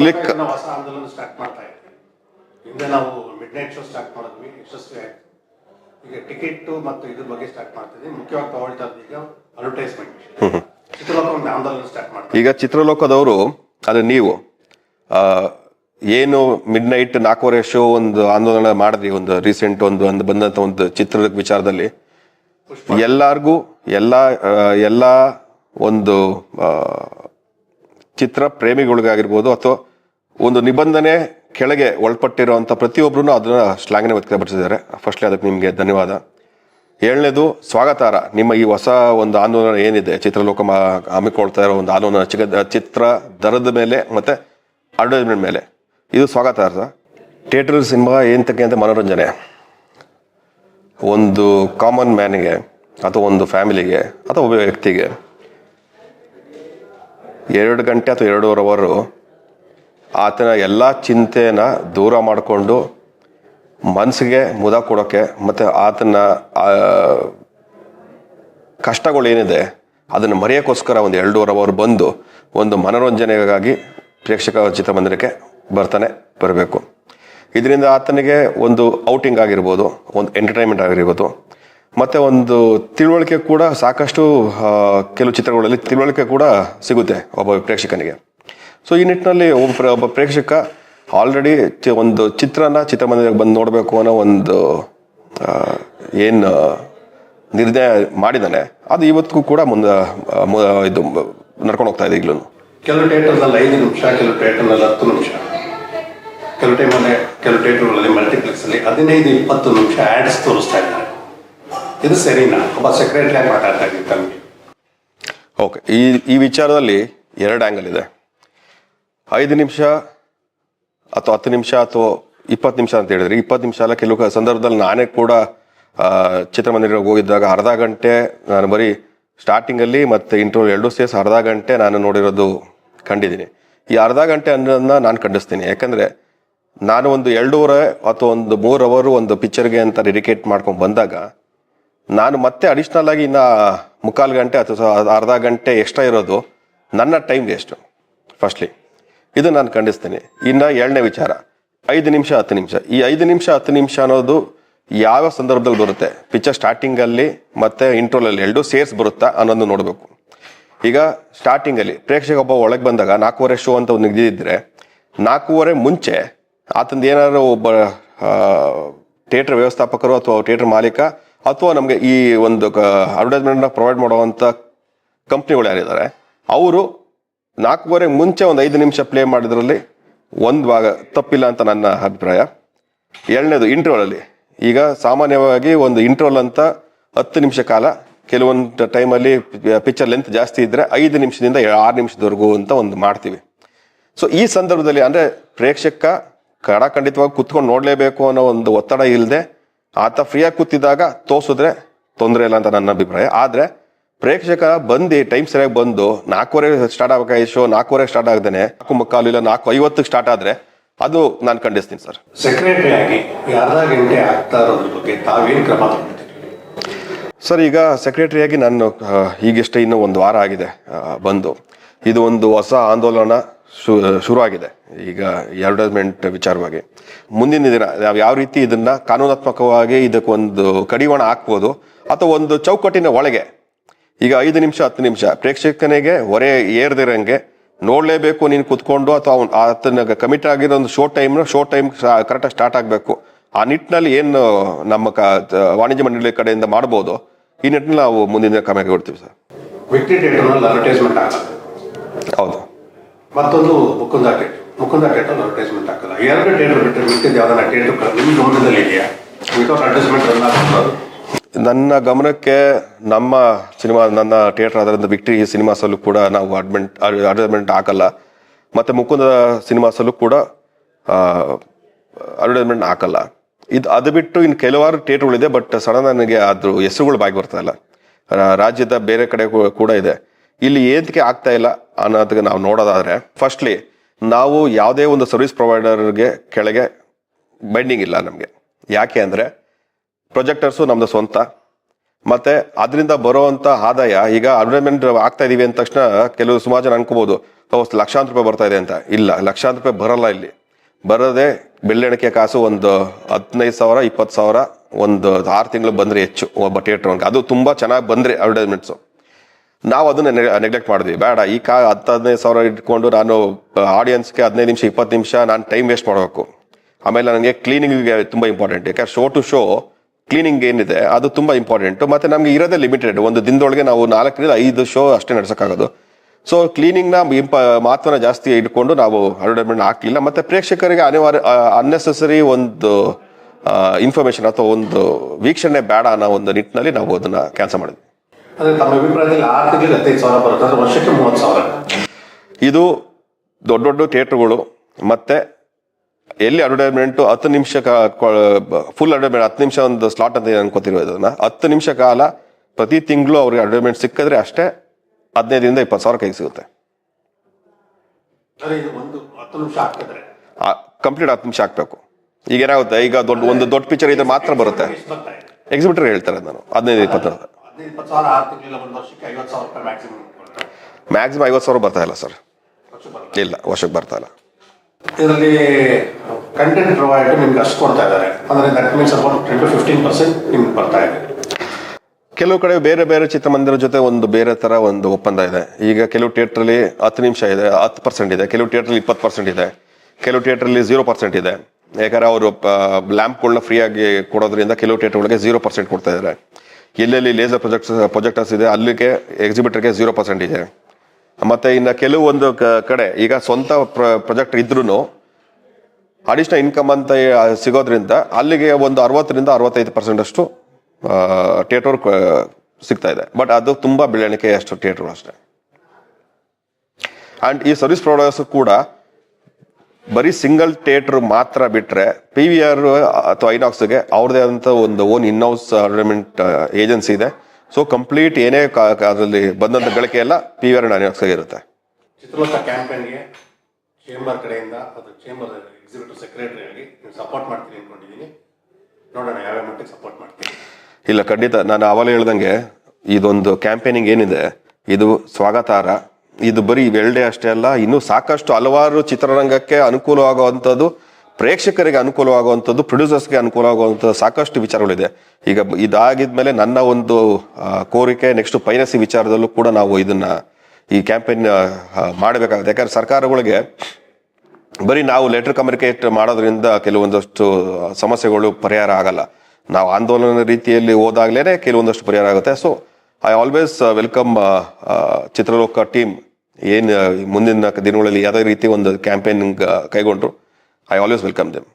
Click ನಾವು ಹೊಸ ಆಂದೋಲನ ಸ್ಟಾರ್ಟ್ ಮಾಡ್ತಾ ಇದ್ವಿ. ಹಿಂದೆ ನಾವು ಮಿಡ್ ನೈಟ್ ಶೋ ಸ್ಟಾರ್ಟ್ ಮಾಡಿದ್ವಿ ಯಶಸ್ವಿ ಆಯ್ತು. ಈಗ ಟಿಕೆಟ್ ಮತ್ತು ಇದ್ರ ಬಗ್ಗೆ ಸ್ಟಾರ್ಟ್ ಮಾಡ್ತಿದ್ವಿ ಮುಖ್ಯವಾಗಿ ತಗೊಳ್ತಾ ಇರೋದು ಈಗ ಅಡ್ವರ್ಟೈಸ್ಮೆಂಟ್ ಚಿತ್ರಲೋಕ ಒಂದು ಆಂದೋಲನ ಸ್ಟಾರ್ಟ್ ಮಾಡ್ತೀವಿ ಈಗ ಚಿತ್ರಲೋಕದವರು ಅದು ನೀವು ಏನು ಮಿಡ್ ನೈಟ್ ನಾಲ್ಕೂವರೆ ಶೋ ಒಂದು ಆಂದೋಲನ ಮಾಡಿದ್ರಿ ಒಂದು ರೀಸೆಂಟ್ ಒಂದು ಒಂದು ಬಂದಂತ ಒಂದು ಚಿತ್ರದ ವಿಚಾರದಲ್ಲಿ? ಎಲ್ಲಾರ್ಗೂ ಎಲ್ಲ ಎಲ್ಲ ಒಂದು ಚಿತ್ರ ಪ್ರೇಮಿಗಳಿಗಾಗಿರ್ಬೋದು ಅಥವಾ ಒಂದು ನಿಬಂಧನೆ ಕೆಳಗೆ ಒಳಪಟ್ಟಿರುವಂಥ ಪ್ರತಿಯೊಬ್ಬರು ಅದನ್ನ ಶ್ಲಾಘನೆ ವ್ಯಕ್ತಪಡಿಸಿದ್ದಾರೆ. ಫಸ್ಟ್ಲಿ ಅದಕ್ಕೆ ನಿಮಗೆ ಧನ್ಯವಾದ. ಏಳನೇದು, ಸ್ವಾಗತಾರ. ನಿಮ್ಮ ಈ ಹೊಸ ಒಂದು ಆಂದೋಲನ ಏನಿದೆ? ಚಿತ್ರಲೋಕ ಹಮ್ಮಿಕೊಳ್ತಾ ಇರೋ ಒಂದು ಆಂದೋಲನ ಚಿಕ್ಕ ಚಿತ್ರ ದರದ ಮೇಲೆ ಮತ್ತೆ ಅಡ್ವರ್ಟೈಸ್ಮೆಂಟ್ ಮೇಲೆ. ಇದು ಸ್ವಾಗತಾರ್ಹ. ಥಿಯೇಟರ್ ಸಿನಿಮಾ ಏನಂತಕ್ಕೆ ಅಂತ ಮನೋರಂಜನೆ. ಒಂದು ಕಾಮನ್ ಮ್ಯಾನಿಗೆ ಅಥವಾ ಒಂದು ಫ್ಯಾಮಿಲಿಗೆ ಅಥವಾ ಒಬ್ಬ ವ್ಯಕ್ತಿಗೆ ಎರಡು ಗಂಟೆ ಅಥವಾ ಎರಡೂವರೆ ಅವರು ಆತನ ಎಲ್ಲ ಚಿಂತೆನ ದೂರ ಮಾಡಿಕೊಂಡು ಮನಸ್ಸಿಗೆ ಮುದ ಕೊಡೋಕ್ಕೆ ಮತ್ತು ಆತನ ಕಷ್ಟಗಳೇನಿದೆ ಅದನ್ನು ಮರೆಯೋಕ್ಕೋಸ್ಕರ ಒಂದು ಎರಡೂವರೆ ಅವರು ಬಂದು ಒಂದು ಮನೋರಂಜನೆಗಾಗಿ ಪ್ರೇಕ್ಷಕ ಚಿತ್ರಮಂದಿರಕ್ಕೆ ಬರ್ತಾನೆ, ಬರಬೇಕು. ಇದರಿಂದ ಆತನಿಗೆ ಒಂದು ಔಟಿಂಗ್ ಆಗಿರ್ಬೋದು, ಒಂದು ಎಂಟರ್ಟೈನ್ಮೆಂಟ್ ಆಗಿರ್ಬೋದು, ಮತ್ತು ಒಂದು ತಿಳುವಳಿಕೆ ಕೂಡ ಸಾಕಷ್ಟು ಕೆಲವು ಚಿತ್ರಗಳಲ್ಲಿ ತಿಳುವಳಿಕೆ ಕೂಡ ಸಿಗುತ್ತೆ ಒಬ್ಬ ಪ್ರೇಕ್ಷಕನಿಗೆ. ಸೊ ಈ ನಿಟ್ಟಿನಲ್ಲಿ ಒಬ್ಬ ಒಬ್ಬ ಪ್ರೇಕ್ಷಕ ಆಲ್ರೆಡಿ ಒಂದು ಚಿತ್ರನ ಚಿತ್ರಮಂದಿರಕ್ಕೆ ಬಂದು ನೋಡಬೇಕು ಅನ್ನೋ ಒಂದು ಏನು ನಿರ್ಣಯ ಮಾಡಿದ್ದಾನೆ. ಅದು ಇವತ್ತಿಗೂ ಕೂಡ ಮುಂದೆ ಇದು ನಡ್ಕೊಂಡು ಹೋಗ್ತಾ ಇದೆ ಈಗಲೂ ಕೆಲವು ಥಿಯೇಟರ್ನಲ್ಲಿ ಐದು ನಿಮಿಷ ಕೆಲವು ಥಿಯೇಟರ್ನಲ್ಲಿ ಹತ್ತು ನಿಮಿಷ. ಕೆಲವು ಟೈಮಲ್ಲಿ ಕೆಲವು ಥಿಯೇಟರ್ಗಳಲ್ಲಿ ಮಲ್ಟಿಪ್ಲೆಕ್ಸಲ್ಲಿ ಹದಿನೈದು ಇಪ್ಪತ್ತು ನಿಮಿಷ ಆ್ಯಡ್ಸ್ ತೋರಿಸ್ತಾ ಇದ್ದಾರೆ. ಇದು ಸರಿನಾ? ಒಬ್ಬ ಸೆಕ್ರೆಟರಿ ಆಗಿ ಮಾತಾಡ್ತಾ ಇದ್ದೀವಿ ತಮಗೆ. ಓಕೆ ಈ ಈ ವಿಚಾರದಲ್ಲಿ ಎರಡು ಆ್ಯಂಗಲ್ ಇದೆ. ಐದು ನಿಮಿಷ ಅಥವಾ ಹತ್ತು ನಿಮಿಷ ಅಥವಾ ಇಪ್ಪತ್ತು ನಿಮಿಷ ಅಂತ ಹೇಳಿದ್ರೆ, ಇಪ್ಪತ್ತು ನಿಮಿಷ ಅಲ್ಲ, ಕೆಲವು ಸಂದರ್ಭದಲ್ಲಿ ನಾನೇ ಕೂಡ ಚಿತ್ರಮಂದಿರಕ್ಕೆ ಹೋಗಿದ್ದಾಗ ಅರ್ಧ ಗಂಟೆ ನಾನು ಬರೀ ಸ್ಟಾರ್ಟಿಂಗಲ್ಲಿ ಮತ್ತು ಇಂಟರ್ವ್ಯೂ ಎರಡು ಸೇರಿಸಿ ಅರ್ಧ ಗಂಟೆ ನಾನು ನೋಡಿರೋದು ಕಂಡಿದ್ದೀನಿ. ಈ ಅರ್ಧ ಗಂಟೆ ಅನ್ನೋದನ್ನ ನಾನು ಖಂಡಿಸ್ತೀನಿ. ಯಾಕಂದರೆ ನಾನು ಒಂದು ಎರಡೂವರೆ ಅಥವಾ ಒಂದು ಮೂರು ಅವರು ಒಂದು ಪಿಕ್ಚರ್ಗೆ ಅಂತ ಡೆಡಿಕೇಟ್ ಮಾಡ್ಕೊಂಡು ಬಂದಾಗ ನಾನು ಮತ್ತೆ ಅಡಿಷ್ನಲ್ ಆಗಿ ಇನ್ನ ಮುಕ್ಕಾಲು ಗಂಟೆ ಅಥವಾ ಅರ್ಧ ಗಂಟೆ ಎಕ್ಸ್ಟ್ರಾ ಇರೋದು ನನ್ನ ಟೈಮ್ ವೇಸ್ಟು ಫಸ್ಟ್ಲಿ ಇದು ನಾನು ಖಂಡಿಸ್ತೇನೆ. ಇನ್ನು ಎರಡನೇ ವಿಚಾರ. ಐದು ನಿಮಿಷ, ಹತ್ತು ನಿಮಿಷ. ಈ ಐದು ನಿಮಿಷ, ಹತ್ತು ನಿಮಿಷ ಅನ್ನೋದು ಯಾವ ಸಂದರ್ಭದಲ್ಲಿ ಬರುತ್ತೆ? ಪಿಕ್ಚರ್ ಸ್ಟಾರ್ಟಿಂಗಲ್ಲಿ ಮತ್ತು ಇಂಟ್ರೋಲಲ್ಲಿ ಎರಡೂ ಸೇರ್ಸ್ ಬರುತ್ತಾ ಅನ್ನೋದು ನೋಡಬೇಕು. ಈಗ ಸ್ಟಾರ್ಟಿಂಗಲ್ಲಿ ಪ್ರೇಕ್ಷಕ ಒಬ್ಬ ಒಳಗೆ ಬಂದಾಗ ನಾಲ್ಕೂವರೆ ಶೋ ಅಂತ ಒಂದು ನಿಗದಿದ್ದರೆ ನಾಲ್ಕೂವರೆ ಮುಂಚೆ ಆತಂದು ಏನಾದ್ರು ಒಬ್ಬ ಥಿಯೇಟರ್ ವ್ಯವಸ್ಥಾಪಕರು ಅಥವಾ ಥಿಯೇಟರ್ ಮಾಲೀಕ ಅಥವಾ ನಮಗೆ ಈ ಒಂದು ಅಡ್ವರ್ಟೈಸ್ಮೆಂಟ್ನ ಪ್ರೊವೈಡ್ ಮಾಡುವಂಥ ಕಂಪ್ನಿಗಳು ಯಾರಿದ್ದಾರೆ, ಅವರು ನಾಲ್ಕೂವರೆ ಮುಂಚೆ ಒಂದು ಐದು ನಿಮಿಷ ಪ್ಲೇ ಮಾಡಿದ್ರಲ್ಲಿ ಒಂದು ಭಾಗ ತಪ್ಪಿಲ್ಲ ಅಂತ ನನ್ನ ಅಭಿಪ್ರಾಯ. ಎರಡನೇದು ಇಂಟ್ರೋಲಲ್ಲಿ ಈಗ ಸಾಮಾನ್ಯವಾಗಿ ಒಂದು ಇಂಟ್ರೋಲ್ ಅಂತ ಹತ್ತು ನಿಮಿಷ ಕಾಲ, ಕೆಲವೊಂದು ಟೈಮಲ್ಲಿ ಪಿಕ್ಚರ್ ಲೆಂತ್ ಜಾಸ್ತಿ ಇದ್ದರೆ ಐದು ನಿಮಿಷದಿಂದ ಆರು ನಿಮಿಷದವರೆಗೂ ಅಂತ ಒಂದು ಮಾಡ್ತೀವಿ. ಸೊ ಈ ಸಂದರ್ಭದಲ್ಲಿ ಅಂದರೆ ಪ್ರೇಕ್ಷಕ ಖಂಡಿತವಾಗಿ ಕುತ್ಕೊಂಡು ನೋಡಲೇಬೇಕು ಅನ್ನೋ ಒಂದು ಒತ್ತಡ ಇಲ್ಲದೆ ಆತ ಫ್ರೀಯಾಗಿ ಕೂತಿದ್ದಾಗ ತೋರಿಸಿದ್ರೆ ತೊಂದರೆ ಇಲ್ಲ ಅಂತ ನನ್ನ ಅಭಿಪ್ರಾಯ. ಆದ್ರೆ ಪ್ರೇಕ್ಷಕ ಬಂದು ಟೈಮ್ ಸರಿಯಾಗಿ ಬಂದು ನಾಲ್ಕೂವರೆ ಸ್ಟಾರ್ಟ್ ಆಗಬೇಕಾಗಿ ಶೋ ನಾಲ್ಕೂವರೆ ಸ್ಟಾರ್ಟ್ ಆಗದೇನೆ. ನಾಲ್ಕು ಮುಕ್ಕಾಲು ಇಲ್ಲ ನಾಲ್ಕು ಐವತ್ತಕ್ಕೆ ಸ್ಟಾರ್ಟ್ ಆದ್ರೆ ಅದು ನಾನು ಖಂಡಿಸ್ತೀನಿ ಸರ್ ಸೆಕ್ರೆಟರಿ ಆಗಿ ಈ ಗಂಟೆ ಆಗ್ತಾ ಇರೋದ್ರ ಬಗ್ಗೆ ತಾವೇನು ಕ್ರಮ ಸರ್ ಈಗ ಸೆಕ್ರೆಟರಿಯಾಗಿ ನಾನು ಈಗಷ್ಟೇ ಇನ್ನೂ ಒಂದು ವಾರ ಆಗಿದೆ ಬಂದು. ಇದು ಒಂದು ಹೊಸ ಆಂದೋಲನ ಶು ಶುರು ಆಗಿದೆ ಈಗ ಅಡ್ವರ್ಟೈಸ್ಮೆಂಟ್ ವಿಚಾರವಾಗಿ. ಮುಂದಿನ ದಿನ ನಾವು ಯಾವ ರೀತಿ ಇದನ್ನ ಕಾನೂನಾತ್ಮಕವಾಗಿ ಇದಕ್ಕೊಂದು ಕಡಿವಾಣ ಹಾಕ್ಬೋದು ಅಥವಾ ಒಂದು ಚೌಕಟ್ಟಿನ ಒಳಗೆ ಈಗ ಐದು ನಿಮಿಷ ಹತ್ತು ನಿಮಿಷ. ಪ್ರೇಕ್ಷಕನಿಗೆ ಹೊರೆ ಏರ್ದಿರಂಗೆ ನೋಡಲೇಬೇಕು ನೀನು ಕುತ್ಕೊಂಡು ಅಥವಾ ಅವ್ನು ಆತನ ಕಮಿಟ್ ಆಗಿರೋ ಒಂದು ಶೋ ಟೈಮ್ ಶೋ ಟೈಮ್ ಕರೆಕ್ಟಾಗಿ ಸ್ಟಾರ್ಟ್ ಆಗಬೇಕು. ಆ ನಿಟ್ಟಿನಲ್ಲಿ ಏನು ನಮ್ಮ ಕ- ವಾಣಿಜ್ಯ ಮಂಡಳಿ ಕಡೆಯಿಂದ ಮಾಡ್ಬೋದು? ಈ ನಿಟ್ಟಿನಲ್ಲಿ ನಾವು ಮುಂದಿನ ದಿನ ಕ್ರಮ ಕೊಡ್ತೀವಿ ಸರ್. ಅಡ್ವರ್ಟೈಸ್ಮೆಂಟ್ ಆಗಲ್ಲ ಹೌದು. ಮತ್ತೊಂದು Mukunda theatre Mukunda theatre advertisement ಹಾಕಲ್ಲ. ಎರಡು ಥಿಯೇಟರ್ ಬಿಟ್ಟರೆ ಮಿಕ್ಕಿದ ಯಾವ್ದಾನ ಥಿಯೇಟರ್ ನಿಮ್ಮ ಗಮನದಲ್ಲಿ ಇದೆಯಾ? ವಿತೌಟ್ ಅಡ್ವರ್ಟೈಸ್ಮೆಂಟ್ ರನ್ ಆಗ್ಬೋದು ನನ್ನ ಗಮನಕ್ಕೆ ನಮ್ಮ ಸಿನಿಮಾ, ನನ್ನ ಥಿಯೇಟರ್ ಆದ್ರಿಂದ ವಿಕ್ಟ್ರಿ ಸಿನಿಮಾಸಲ್ಲೂ ಕೂಡ ನಾವು ಅಡ್ಮೆಂಟ್ ಅಡ್ವರ್ಟೈಸ್ಮೆಂಟ್ ಹಾಕಲ್ಲ. ಮತ್ತು ಮುಕುಂದ ಸಿನಿಮಾಸಲ್ಲೂ ಕೂಡ ಅಡ್ವರ್ಟೈಸ್ಮೆಂಟ್ ಹಾಕಲ್ಲ. ಇದು ಅದು ಬಿಟ್ಟು ಇನ್ನು ಕೆಲವಾರು ಥಿಯೇಟ್ರ್ಗಳಿದೆ ಬಟ್ ಸಡನ್ ನನಗೆ ಅದ್ರ ಹೆಸರುಗಳು ಬಾಗಿ ಬರ್ತಾ ಇಲ್ಲ. ರಾಜ್ಯದ ಬೇರೆ ಕಡೆ ಕೂಡ ಇದೆ. ಇಲ್ಲಿ ಏನಕ್ಕೆ ಆಗ್ತಾ ಇಲ್ಲ ಅನ್ನೋದಕ್ಕೆ ನಾವು ನೋಡೋದಾದರೆ ಫಸ್ಟ್ಲಿ ನಾವು ಯಾವುದೇ ಒಂದು ಸರ್ವಿಸ್ ಪ್ರೊವೈಡರ್ಗೆ ಕೆಳಗೆ ಬೈಂಡಿಂಗ್ ಇಲ್ಲ ನಮಗೆ. ಯಾಕೆ ಅಂದ್ರೆ ಪ್ರೊಜೆಕ್ಟರ್ಸು ನಮ್ದು ಸ್ವಂತ. ಮತ್ತೆ ಅದರಿಂದ ಬರುವಂತ ಆದಾಯ ಈಗ ಅಡ್ವರ್ಟೈಸ್ಮೆಂಟ್ ಆಗ್ತಾ ಇದೀವಿ ಅಂದ ತಕ್ಷಣ ಕೆಲವು ಸುಮಾರು ಜನ ಅನ್ಕೋಬಹುದು ಲಕ್ಷಾಂತರ ರೂಪಾಯಿ ಬರ್ತಾ ಇದೆ ಅಂತ. ಇಲ್ಲ, ಲಕ್ಷಾಂತರ ರೂಪಾಯಿ ಬರಲ್ಲ ಇಲ್ಲಿ. ಬರೋದೆ ಬೆಳ್ಳೆಣಿಕೆ ಕಾಸು ಒಂದು ಹದಿನೈದು ಸಾವಿರ, ಇಪ್ಪತ್ತು ಸಾವಿರ, ಒಂದು ಆರು ತಿಂಗಳು ಬಂದ್ರೆ ಹೆಚ್ಚು ಒಬ್ಬ ಥಿಯೇಟರ್ ಅದು ತುಂಬಾ ಚೆನ್ನಾಗಿ ಬಂದ್ರೆ ಅಡ್ವರ್ಟೈಸ್ಮೆಂಟ್ಸು ನಾವು ಅದನ್ನ ನೆಗ್ಲೆಕ್ಟ್ ಮಾಡಿದ್ವಿ. ಬೇಡ, ಈ ಕಾ ಹತ್ತು ಹದಿನೈದು ಸಾವಿರ ಇಟ್ಕೊಂಡು ನಾನು ಆಡಿಯನ್ಸ್ಗೆ ಹದಿನೈದು ನಿಮಿಷ, ಇಪ್ಪತ್ತು ನಿಮಿಷ ನಾನು ಟೈಮ್ ವೇಸ್ಟ್ ಮಾಡಬೇಕು. ಆಮೇಲೆ ನನಗೆ ಕ್ಲೀನಿಂಗಿಗೆ ತುಂಬ ಇಂಪಾರ್ಟೆಂಟ್ ಯಾಕಂದ್ರೆ ಶೋ ಟು ಶೋ ಕ್ಲೀನಿಂಗ್ ಏನಿದೆ ಅದು ತುಂಬ ಇಂಪಾರ್ಟೆಂಟ್ ಮತ್ತೆ ನಮಗೆ ಇರೋದೇ ಲಿಮಿಟೆಡ್ ಒಂದು ದಿನದೊಳಗೆ ನಾವು ನಾಲ್ಕರಿಂದ ಐದು ಶೋ ಅಷ್ಟೇ ನಡೆಸೋಕ್ಕಾಗೋದು. ಸೊ ಕ್ಲೀನಿಂಗ್ನ ಇಂಪ ಮಹತ್ವನ ಜಾಸ್ತಿ ಇಟ್ಕೊಂಡು ನಾವು ಅಡ್ವರ್ಟೈಸ್ಮೆಂಟ್ ಹಾಕ್ಲಿಲ್ಲ. ಮತ್ತೆ ಪ್ರೇಕ್ಷಕರಿಗೆ ಅನಿವಾರ್ಯ ಅನ್ನೆಸೆಸರಿ ಒಂದು ಇನ್ಫಾರ್ಮೇಶನ್ ಅಥವಾ ಒಂದು ವೀಕ್ಷಣೆ ಬೇಡ ಅನ್ನೋ ಒಂದು ನಿಟ್ಟಿನಲ್ಲಿ ನಾವು ಅದನ್ನ ಕ್ಯಾನ್ಸಲ್ ಮಾಡಿದ್ವಿ. ಇದು ದೊಡ್ಡ ದೊಡ್ಡ ಥಿಯೇಟರ್ಗಳು ಮತ್ತೆ ಎಲ್ಲಿ ಅಡ್ವರ್ಟೈಸ್ಮೆಂಟ್ ಹತ್ತು ನಿಮಿಷ ಫುಲ್ ಅಡ್ವರ್ಟೈಸ್ಮೆಂಟ್ ಹತ್ತು ನಿಮಿಷ ಒಂದು ಸ್ಲಾಟ್ ಅಂತ ಅನ್ಕೋತಿರೋದು ಅದನ್ನ ಹತ್ತು ನಿಮಿಷ ಕಾಲ ಪ್ರತಿ ತಿಂಗಳು ಅವ್ರಿಗೆ ಅಡ್ವರ್ಟೈಸ್ಮೆಂಟ್ ಸಿಕ್ಕಿದ್ರೆ ಅಷ್ಟೇ ಹದಿನೈದರಿಂದ ಇಪ್ಪತ್ತು ಸಾವಿರ ಕೈಗೆ ಸಿಗುತ್ತೆ. ಕಂಪ್ಲೀಟ್ ಹತ್ತು ನಿಮಿಷ ಹಾಕಬೇಕು. ಈಗ ಏನಾಗುತ್ತೆ? ಈಗ ದೊಡ್ಡ ಒಂದು ದೊಡ್ಡ ಪಿಕ್ಚರ್ ಇದ್ರೆ ಮಾತ್ರ ಬರುತ್ತೆ. ಎಕ್ಸಿಬಿಟರ್ ಹೇಳ್ತಾರೆ ನಾನು ಹದಿನೈದು ಇಪ್ಪತ್ತು. ಮ್ಯಾಕ್ಸಿಮಮ್ ಐವತ್ತು ಸಾವಿರ ಬರ್ತಾ ಇಲ್ಲ ಸರ್. ಇಲ್ಲ ವರ್ಷಕ್ಕೆ ಬರ್ತಾ ಇಲ್ಲ. ಇದರಲ್ಲಿ ಕಂಟೆಂಟ್ ಪ್ರೊವೈಡ್ ನಿಮ್ಗೆ ಅಷ್ಟು ಕೊಡ್ತಾ ಇದ್ದಾರೆ. ಅಂದ್ರೆ that means about ten to fifteen percent ನಿಮ್ಗೆ ಬರ್ತಾ ಇದೆ. ಕೆಲವು ಕಡೆ ಬೇರೆ ಬೇರೆ ಚಿತ್ರಮಂದಿರ ಜೊತೆ ಒಂದು ಬೇರೆ ತರ ಒಂದು ಒಪ್ಪಂದ ಇದೆ. ಈಗ ಕೆಲವು ಥಿಯೇಟ್ರಲ್ಲಿ ಹತ್ತು ನಿಮಿಷ ಇದೆ, ಹತ್ತು ಪರ್ಸೆಂಟ್ ಇದೆ, ಕೆಲವು ಥಿಯೇಟ್ರಲ್ಲಿ ಇಪ್ಪತ್ತು ಪರ್ಸೆಂಟ್ ಇದೆ, ಕೆಲವು ಥಿಯೇಟ್ರಲ್ಲಿ ಝೀರೋ ಪರ್ಸೆಂಟ್ ಇದೆ. ಯಾಕಂದ್ರೆ ಅವರು ಲ್ಯಾಂಪ್ಗಳನ್ನ ಫ್ರೀ ಆಗಿ ಕೊಡೋದ್ರಿಂದ ಕೆಲವು ಥಿಯೇಟರ್ಗಳಿಗೆ ಝೀರೋ ಪರ್ಸೆಂಟ್ ಕೊಡ್ತಾ ಇದ್ದಾರೆ. ಎಲ್ಲೆಲ್ಲಿ ಲೇಸರ್ ಪ್ರೊಜೆಕ್ಟ್ಸ್ ಪ್ರೊಜೆಕ್ಟರ್ಸ್ ಇದೆ, ಅಲ್ಲಿಗೆ ಎಕ್ಸಿಬಿಟರ್ಗೆ ಝೀರೋ ಪರ್ಸೆಂಟ್ ಇದೆ. ಮತ್ತೆ ಇನ್ನು ಕೆಲವೊಂದು ಕಡೆ, ಈಗ ಸ್ವಂತ ಪ್ರೊಜೆಕ್ಟ್ ಇದ್ರೂ ಅಡಿಷನಲ್ ಇನ್ಕಮ್ ಅಂತ ಸಿಗೋದ್ರಿಂದ ಅಲ್ಲಿಗೆ ಒಂದು ಅರವತ್ತರಿಂದ ಅರವತ್ತೈದು ಪರ್ಸೆಂಟ್ ಅಷ್ಟು ಥಿಯೇಟರ್ ಸಿಗ್ತಾ ಇದೆ. ಬಟ್ ಅದು ತುಂಬಾ ಬೆಳವಣಿಗೆ ಅಷ್ಟು ಥಿಯೇಟರ್ ಅಷ್ಟೇ. ಅಂಡ್ ಈ ಸರ್ವಿಸ್ ಪ್ರೊವೈಡರ್ಸ್ ಕೂಡ ಬರೀ ಸಿಂಗಲ್ ಥಿಯೇಟರ್ ಮಾತ್ರ ಬಿಟ್ರೆ ಪಿ ವಿ ಆರ್ ಅಥವಾ ಐನಾಕ್ಸ್ಗೆ ಅವ್ರದೇ ಆದಂತ ಒಂದು own in house advertisement agency ಇದೆ. ಸೊ ಕಂಪ್ಲೀಟ್ ಏನೇ ಅದರಲ್ಲಿ ಬಂದಂತ ಗಳಿಕೆ ಎಲ್ಲ P V R and INOX ಆಗಿರುತ್ತೆ ಚಿತ್ರಲೋಕ ಕ್ಯಾಂಪೇನ್ಗೆ ಚೇಂಬರ್ ಕಡೆಯಿಂದ ಅದು ಚೇಂಬರ್ ಎಕ್ಸಿಕ್ಯೂಟಿವ್ ಸೆಕ್ರೆಟರಿ ಆಗಿ ಸಪೋರ್ಟ್ ಮಾಡ್ತೀನಿ ಅನ್ಕೊಂಡಿದ್ದೀನಿ ನೋಡೋಣ ಯಾವ್ಯಾವ ಮಟ್ಟಿಗೆ ಸಪೋರ್ಟ್ ಮಾಡ್ತೀನಿ ಇಲ್ಲ ಖಂಡಿತ. ನಾನು ಆವಾಗಲೇ ಹೇಳ್ದಂಗೆ ಇದೊಂದು ಕ್ಯಾಂಪೇನಿಂಗ್ ಏನಿದೆ ಇದು ಸ್ವಾಗತಾರ್ಹ ಇದು ಬರೀ ವೆಲ್ಡೆ ಅಷ್ಟೇ ಅಲ್ಲ ಇನ್ನೂ ಸಾಕಷ್ಟು ಹಲವಾರು ಚಿತ್ರರಂಗಕ್ಕೆ ಅನುಕೂಲವಾಗುವಂಥದ್ದು ಪ್ರೇಕ್ಷಕರಿಗೆ ಅನುಕೂಲವಾಗುವಂಥದ್ದು ಪ್ರೊಡ್ಯೂಸರ್ಸ್ಗೆ ಅನುಕೂಲವಾಗುವಂಥ ಸಾಕಷ್ಟು ವಿಚಾರಗಳಿದೆ. ಈಗ ಇದಾಗಿದ್ಮೇಲೆ ನನ್ನ ಒಂದು ಕೋರಿಕೆ ನೆಕ್ಸ್ಟ್ ಪೈರಸಿ ವಿಚಾರದಲ್ಲೂ ಕೂಡ ನಾವು ಇದನ್ನ ಈ ಕ್ಯಾಂಪೇನ್ ಮಾಡಬೇಕಾಗುತ್ತೆ. ಯಾಕಂದ್ರೆ ಸರ್ಕಾರಗಳಿಗೆ ಬರೀ ನಾವು ಲೆಟರ್ ಕಮ್ಯುನಿಕೇಟ್ ಮಾಡೋದ್ರಿಂದ ಕೆಲವೊಂದಷ್ಟು ಸಮಸ್ಯೆಗಳು ಪರಿಹಾರ ಆಗಲ್ಲ. ನಾವು ಆಂದೋಲನ ರೀತಿಯಲ್ಲಿ ಹೋದಾಗಲೇ ಕೆಲವೊಂದಷ್ಟು ಪರಿಹಾರ ಆಗುತ್ತೆ. So I always welcome Chitraloka team ಏನು ಮುಂದಿನ ದಿನಗಳಲ್ಲಿ ಯಾವುದೇ ರೀತಿ ಒಂದು ಕ್ಯಾಂಪೇನಿಂಗ್ ಕೈಗೊಂಡ್ರು. I always welcome them